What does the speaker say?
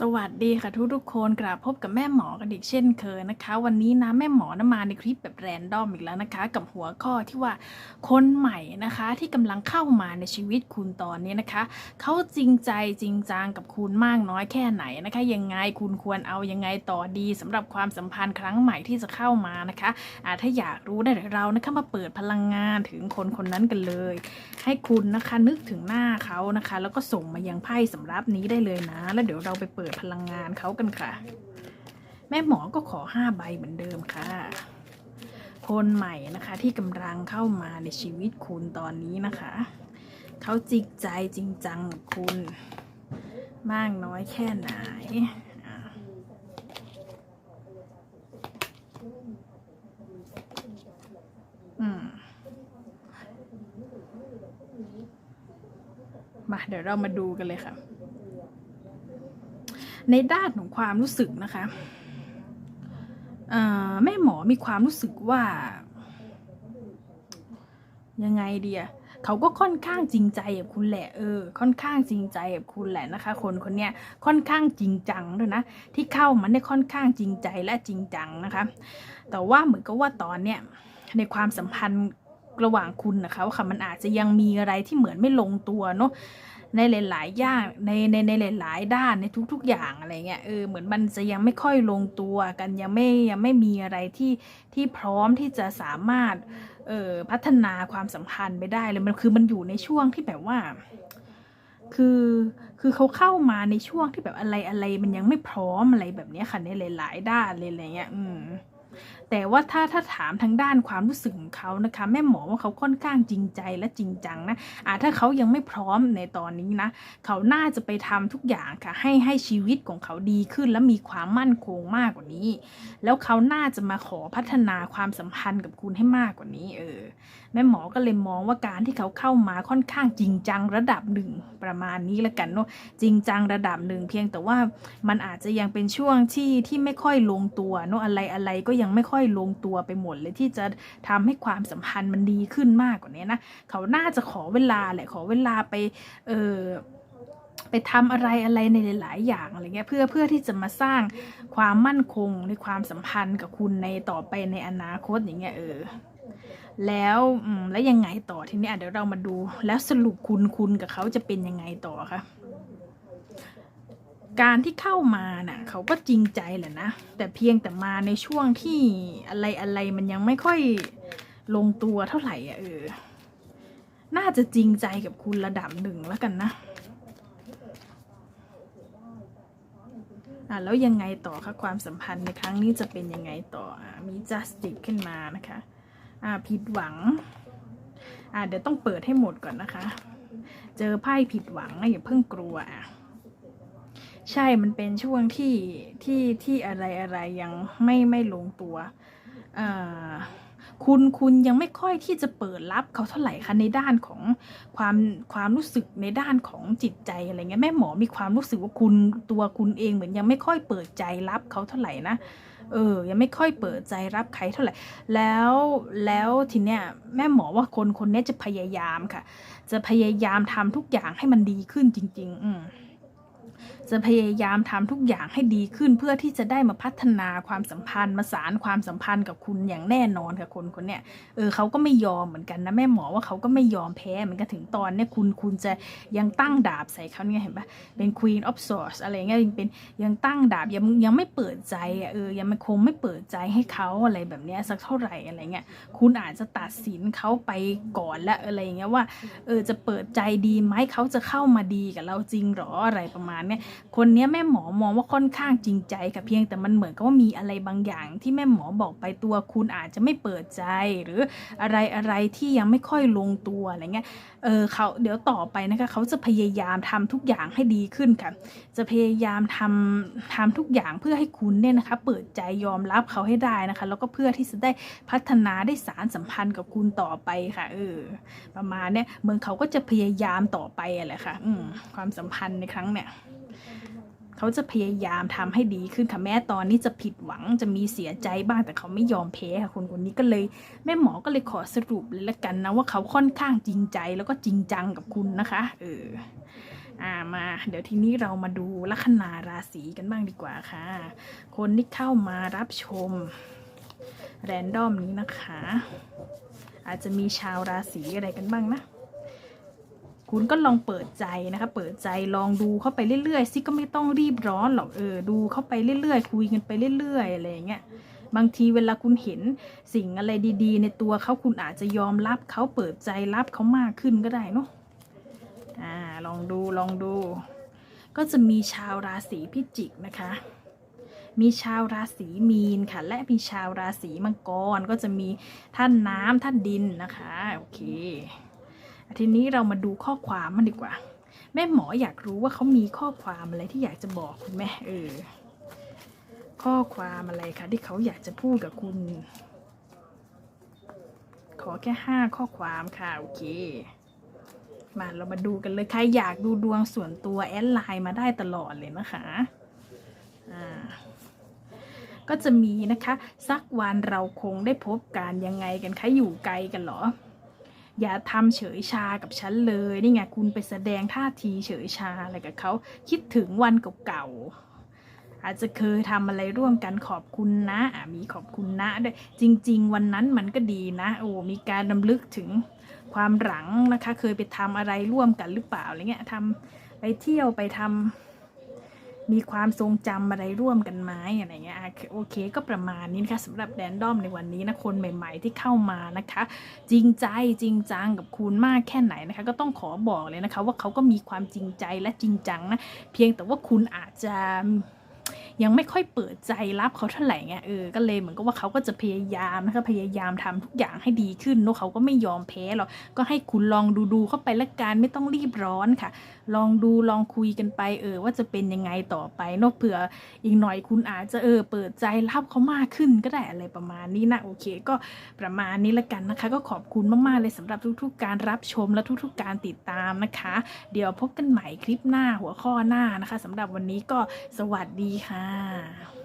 สวัสดีค่ะทุกทุกๆคนกลับพบกับแม่หมอกันอีกเช่นเคยนะคะ วันนี้นะแม่หมอนะมาในคลิปแบบแรนดอมอีกแล้วนะคะ กับหัวข้อที่ว่าคนใหม่นะคะที่กำลังเข้ามาในชีวิตคุณตอนนี้นะคะเขาจริงใจจริงจังกับคุณมากน้อยแค่ไหนนะคะ ยังไงคุณควรเอายังไงต่อดีสำหรับความสัมพันธ์ครั้งใหม่ที่จะเข้ามานะคะอาถ้าอยากรู้ได้เดี๋ยวเรานะคะมาเปิดพลังงานถึงคนคนนั้นกันเลย ให้คุณนะคะนึกถึงหน้าเขานะคะ แล้วก็ส่งมายังไพ่สำรับนี้ได้เลยนะ แล้วเดี๋ยวเราไปเปิดพลังงานเขากันค่ะ แม่หมอก็ขอห้าใบเหมือนเดิมค่ะ คนใหม่นะคะที่กำลังเข้ามาในชีวิตคุณตอนนี้นะคะ เขาจริงใจจริงจังกับคุณมากน้อยแค่ไหนอะอืมมาเดี๋ยวเรามาดูกันเลยค่ะ ในด้านของความรู้สึกนะคะแม่หมอมีความรู้สึกว่า ยังไงเดียเขาก็ค่อนข้างจริงใจกับคุณแหละเออ ค่อนข้างจริงใจกับคุณแหละนะคะ คนคนเนี้ยค่อนข้างจริงจังด้วยนะที่เข้ามันได้ค่อนข้างจริงใจและจริงจังนะคะ แต่ว่าเหมือนกับว่าตอนเนี้ยในความสัมพันธ์ระหว่างคุณนะคะว่าค่ะมันอาจจะยังมีอะไรที่เหมือนไม่ลงตัวเนาะ ในหลายๆอย่างในในในหลาย ๆ ด้านในทุก ๆ อย่างอะไรเงี้ยเออเหมือนมันจะยังไม่ค่อยลงตัวกันยังไม่ยังไม่มีอะไรที่ที่พร้อมที่จะสามารถเอ่อพัฒนาความสัมพันธ์ไปได้เลยมันคือมันอยู่ในช่วงที่แบบว่า คือคือเขาเข้ามาในช่วงที่แบบอะไรอะไรมันยังไม่พร้อมอะไรแบบนี้ค่ะในหลาย ๆ ด้านเลยอะไรเงี้ย อืม แต่ว่าถ้าถ้าถามทางด้านความรู้สึกของเขานะคะ แม่หมอว่าเขาค่อนข้างจริงใจและจริงจังนะอ่าถ้าเขายังไม่พร้อมในตอนนี้นะ เขาน่าจะไปทำทุกอย่างค่ะ ให้ให้ชีวิตของเขาดีขึ้น และมีความมั่นคงมากกว่านี้ แล้วเขาน่าจะมาขอพัฒนาความสัมพันธ์กับคุณให้มากกว่านี้ เออ แม่หมอก็เลยมองว่าการที่เขาเข้ามาค่อนข้างจริงจังระดับหนึ่งประมาณนี้ละกันเนาะจริงจังระดับหนึ่งเพียงแต่ว่ามันอาจจะยังเป็นช่วงที่ที่ไม่ค่อยลงตัวเนาะอะไรอะไรก็ยังไม่ค่อยลงตัวไปหมดเลยที่จะทำให้ความสัมพันธ์มันดีขึ้นมากกว่านี้นะเขาน่าจะขอเวลาแหละขอเวลาไปเออไปทำอะไรอะไรในหลาย ๆ อย่างอะไรเงี้ยเพื่อเพื่อที่จะมาสร้างความมั่นคงในความสัมพันธ์กับคุณในต่อไปในอนาคตอย่างเงี้ยเออแล้วอืมแล้วยังไงต่อทีนี้เดี๋ยวเรามาดูแล้วสรุปคุณคุณกับเขาจะเป็นยังไงต่อคะ การที่เข้ามาน่ะเขาก็จริงใจแหละนะ แต่เพียงแต่มาในช่วงที่อะไรอะไรมันยังไม่ค่อยลงตัวเท่าไหร่อะเออ น่าจะจริงใจกับคุณระดับหนึ่งแล้วกันนะอะแล้วยังไงต่อคะความสัมพันธ์ในครั้งนี้จะเป็นยังไงต่ออะมี justice ขึ้นมานะคะอ่าผิดหวังอ่าเดี๋ยวต้องเปิดให้หมดก่อนนะคะ เจอไพ่ผิดหวังอย่าเพิ่งกลัวอะ ใช่มันเป็นช่วงที่ที่ที่อะไรอะไรยังไม่ไม่ลงตัวอ่าคุณคุณยังไม่ค่อยที่จะเปิดรับเขาเท่าไหร่คะในด้านของความความรู้สึกในด้านของจิตใจอะไรเงี้ยแม่หมอมีความรู้สึกว่าคุณตัวคุณเองเหมือนยังไม่ค่อยเปิดใจรับเขาเท่าไหร่นะเออ ยังไม่ค่อยเปิดใจรับใครเท่าไหร่ แล้วแล้วทีเนี้ยแม่หมอว่าคนคนนี้จะพยายามค่ะ จะพยายามทำทุกอย่างให้มันดีขึ้นจริง ๆ อืม จะพยายามทำทุกอย่างให้ดีขึ้นเพื่อที่จะได้มาพัฒนาความสัมพันธ์มาสารความสัมพันธ์กับคุณอย่างแน่นอนค่ะคนคนเนี้ยเออเขาก็ไม่ยอมเหมือนกันนะแม่หมอว่าเขาก็ไม่ยอมแพ้เหมือนกันถึงตอนเนี้ยคุณคุณจะยังตั้งดาบใส่เขาเนี่ยเห็นปะเป็น Queen of Swords อะไรเงี้ยยังเป็นยังตั้งดาบยังยังไม่เปิดใจอะเออยังมันคงไม่เปิดใจให้เขาอะไรแบบเนี้ยสักเท่าไหร่อะไรเงี้ยคุณอาจจะตัดสินเขาไปก่อนและอะไรเงี้ยว่าเออจะเปิดใจดีไหมเขาจะเข้ามาดีกับเราจริงหรออะไรประมาณเนี้ยคนนี้แม่หมอมองว่าค่อนข้างจริงใจค่ะเพียงแต่มันเหมือนกับว่ามีอะไรบางอย่าง ที่แม่หมอบอกไปตัวคุณอาจจะไม่เปิดใจหรืออะไรอะไรที่ยังไม่ค่อยลงตัวอะไรเงี้ยเออเขาเดี๋ยวต่อไปนะคะเขาจะพยายามทำทุกอย่างให้ดีขึ้นค่ะจะพยายามทำทำทุกอย่างเพื่อให้คุณเนี่ยนะคะ เปิดใจยอมรับเขาให้ได้นะคะ แล้วก็เพื่อที่จะได้พัฒนาได้สารสัมพันธ์กับคุณต่อไปค่ะเออประมาณเนี้ยเหมือนเขาก็จะพยายามต่อไปอะแหละค่ะ อืมความสัมพันธ์ในครั้งเนี้ย เขาจะพยายามทำให้ดีขึ้นค่ะแม้ตอนนี้จะผิดหวังจะมีเสียใจบ้างแต่เขาไม่ยอมแพ้ค่ะคนคนนี้ก็เลยแม่หมอก็เลยขอสรุปเลยละกันนะว่าเขาค่อนข้างจริงใจแล้วก็จริงจังกับคุณนะคะเอออ่ามา เดี๋ยวทีนี้เรามาดูลัคนาราศีกันบ้างดีกว่าค่ะ คนที่เข้ามารับชม แรนดอมนี้นะคะ อาจจะมีชาวราศีอะไรกันบ้างนะ คุณก็ลองเปิดใจนะคะ เปิดใจลองดูเข้าไปเรื่อยๆซิก็ไม่ต้องรีบร้อนหรอกเออดูเข้าไปเรื่อยๆ คุยกันไปเรื่อยๆอะไรอย่างเงี้ยบางทีเวลาคุณเห็นสิ่งอะไรดี ๆ ในตัวเขาคุณอาจจะยอมรับเขาเปิดใจรับเขามากขึ้นก็ได้เนาะอ่าลองดูลองดู ก็จะมีชาวราศีพิจิกนะคะ มีชาวราศีมีนค่ะ และมีชาวราศีมังกรก็จะมีท่านน้ำท่านดินนะคะ โอเค ทีนี้เรามาดูข้อความมันดีกว่า แม่หมออยากรู้ว่าเขามีข้อความอะไรที่อยากจะบอกคุณแม่เออ ข้อความอะไรคะที่เขาอยากจะพูดกับคุณ ขอแค่ห้าข้อความค่ะโอเคมาเรามาดูกันเลยใครอยากดูดวงส่วนตัวแอดไลน์มาได้ตลอดเลยนะคะอ่าก็จะมีนะคะ สักวันเราคงได้พบกันยังไงกันคะอยู่ไกลกันเหรอ อย่าทำเฉยชากับฉันเลยนี่ไงคุณไปแสดงท่าทีเฉยชาอะไรกับเขาคิดถึงวันเก่าๆอาจจะเคยทำอะไรร่วมกันขอบคุณนะอะมีขอบคุณนะด้วยจริง ๆ วันนั้นมันก็ดีนะ โอ้มีการดำลึกถึงความหลังนะคะ เคยไปทำอะไรร่วมกันหรือเปล่าอะไรเงี้ยทำไปเที่ยวไปทำ มีความทรงจำอะไรร่วมกันไหมอะไรเงี้ยโอเคก็ประมาณนี้นะคะสำหรับแดนดอมในวันนี้นะคนใหม่ ๆ ที่เข้ามานะคะ จริงใจจริงจังกับคุณมากแค่ไหนนะคะ ก็ต้องขอบอกเลยนะคะ ว่าเขาก็มีความจริงใจและจริงจังนะเพียงแต่ว่าคุณอาจจะ ยังไม่ค่อยเปิดใจรับเขาเท่าไหร่ไงเออก็เลยเหมือนกับว่าเขาก็จะพยายามนะคะพยายามทำทุกอย่างให้ดีขึ้นเนอะเขาก็ไม่ยอมแพ้หรอกก็ให้คุณลองดูดูเข้าไปละกันไม่ต้องรีบร้อนค่ะ ลองดูลองคุยกันไป เออว่าจะเป็นยังไงต่อไปเนอะเผื่ออีกหน่อยคุณอาจจะเออเปิดใจรับเขามากขึ้นก็ได้อะไรประมาณนี้นะโอเค ก็ประมาณนี้ละกันนะคะ ก็ขอบคุณมากๆเลยสำหรับทุก ๆ การรับชมและทุก ๆ การติดตามนะคะ เดี๋ยวพบกันใหม่คลิปหน้าหัวข้อหน้านะคะสำหรับวันนี้ก็สวัสดีค่ะค่ะ